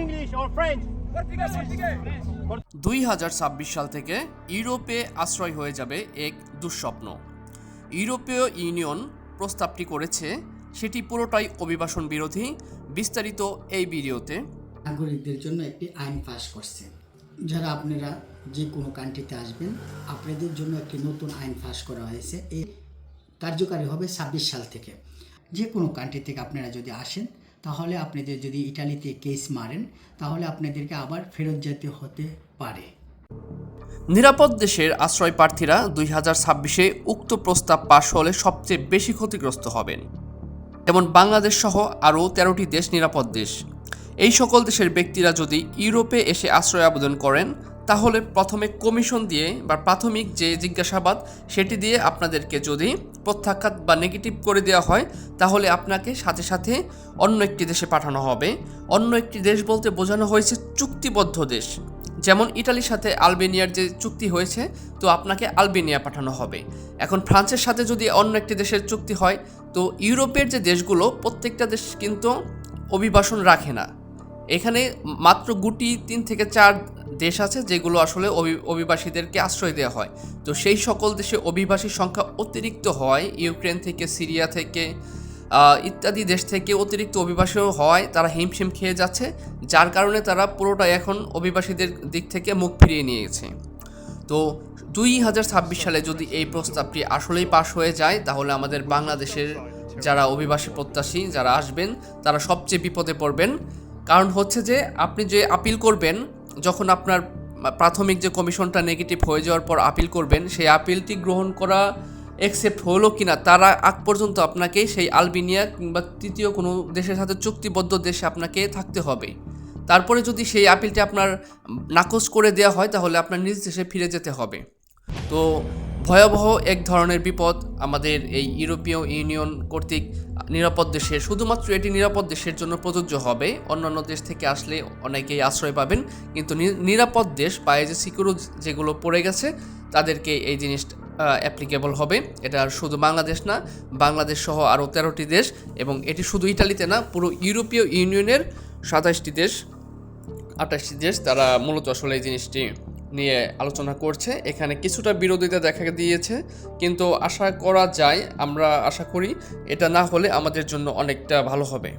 English or French? দুই হাজার ছাব্বিশ সাল থেকে ইউরোপে আশ্রয় হয়ে যাবে এক দুঃস্বপ্ন। ইউরোপীয় ইউনিয়ন প্রস্তাবটি করেছে সেটি পুরোটাই অভিবাসন বিরোধী বিস্তারিত এই ভিডিওতে। নাগরিকদের জন্য একটি আইন পাশ করছে। যারা আপনারা যে কোনো কান্ট্রিতে আসবেন আপনাদের জন্য একটি নতুন আইন পাশ করা হয়েছে। এই কার্যকারী হবে ছাব্বিশ সাল থেকে। যে কোনো কান্ট্রি থেকে আপনারা যদি আসেন তাহলে আপনাদের যদি ইটালিতে কেস মারেন, তাহলে আপনাদেরকে আবার ফেরত যেতে হতে পারে। নিরাপদ দেশের আশ্রয় প্রার্থীরা দুই হাজার ছাব্বিশে উক্ত প্রস্তাব পাশ হলে সবচেয়ে বেশি ক্ষতিগ্রস্ত হবেন। যেমন বাংলাদেশ সহ আরও তেরোটি দেশ নিরাপদ দেশ। এই সকল দেশের ব্যক্তিরা যদি ইউরোপে এসে আশ্রয় আবেদন করেন তাহলে প্রথমে কমিশন দিয়ে বা প্রাথমিক যে জিজ্ঞাসাবাদ, সেটি দিয়ে আপনাদেরকে যদি প্রত্যাখ্যাত বা নেগেটিভ করে দেওয়া হয়, তাহলে আপনাকে সাথে সাথে অন্য একটি দেশে পাঠানো হবে। অন্য একটি দেশ বলতে বোঝানো হয়েছে চুক্তিবদ্ধ দেশ। যেমন ইটালির সাথে আলবেনিয়ার যে চুক্তি হয়েছে, তো আপনাকে আলবেনিয়া পাঠানো হবে। এখন ফ্রান্সের সাথে যদি অন্য একটি দেশের চুক্তি হয়, তো ইউরোপের যে দেশগুলো, প্রত্যেকটা দেশ কিন্তু অভিবাসন রাখে না। এখানে মাত্র গুটি তিন থেকে চার দেশ আছে যেগুলো আসলে অভি- অভিবাসীদেরকে আশ্রয় দেওয়া হয়। তো সেই সকল দেশে অভিবাসীর সংখ্যা অতিরিক্ত হয়। ইউক্রেন থেকে, সিরিয়া থেকে ইত্যাদি দেশ থেকে অতিরিক্ত অভিবাসীও হয়। তারা হিমশিম খেয়ে যাচ্ছে, যার কারণে তারা পুরোটাই এখন অভিবাসীদের দিক থেকে মুখ ফিরিয়ে নিয়েছে। তো দুই হাজার ছাব্বিশ সালে যদি এই প্রস্তাবটি আসলেই পাশ হয়ে যায়, তাহলে আমাদের বাংলাদেশের যারা অভিবাসী প্রত্যাশী যারা আসবেন, তারা সবচেয়ে বিপদে পড়বেন। কারণ হচ্ছে যে আপনি যে আপিল করবেন, যখন আপনার প্রাথমিক যে কমিশনটা নেগেটিভ হয়ে যাওয়ার পর আপিল করবেন, সেই আপিলটি গ্রহণ করা একসেপ্ট হলো কি না তারা আগ পর্যন্ত আপনাকে সেই আলবেনিয়া কিংবা তৃতীয় কোনো দেশের সাথে চুক্তিবদ্ধ দেশে আপনাকে থাকতে হবে। তারপরে যদি সেই আপিলটি আপনার নাকচ করে দেওয়া হয়, তাহলে আপনার নিজ দেশে ফিরে যেতে হবে। তো ভয়াবহ এক ধরনের বিপদ আমাদের এই ইউরোপীয় ইউনিয়ন কর্তৃক নিরাপদ দেশে, শুধুমাত্র এটি নিরাপদ দেশের জন্য প্রযোজ্য হবে। অন্যান্য দেশ থেকে আসলে অনেকেই আশ্রয় পাবেন, কিন্তু নিরাপদ দেশ বা যে সিকিউর যেগুলো পড়ে গেছে, তাদেরকে এই জিনিসটা অ্যাপ্লিকেবল হবে। এটা শুধু বাংলাদেশ না, বাংলাদেশ সহ আরও তেরোটি দেশ এবং এটি শুধু ইটালিতে না, পুরো ইউরোপীয় ইউনিয়নের সাতাশটি দেশ, আঠাশটি দেশ তারা মূলত আসলে এই জিনিসটি নিয়ে আলোচনা করছে। এখানে কিছুটা বিরোধিতা দেখা দিয়েছে, কিন্তু আশা করা যায়, আমরা আশা করি এটা না হলে আমাদের জন্য অনেকটা ভালো হবে।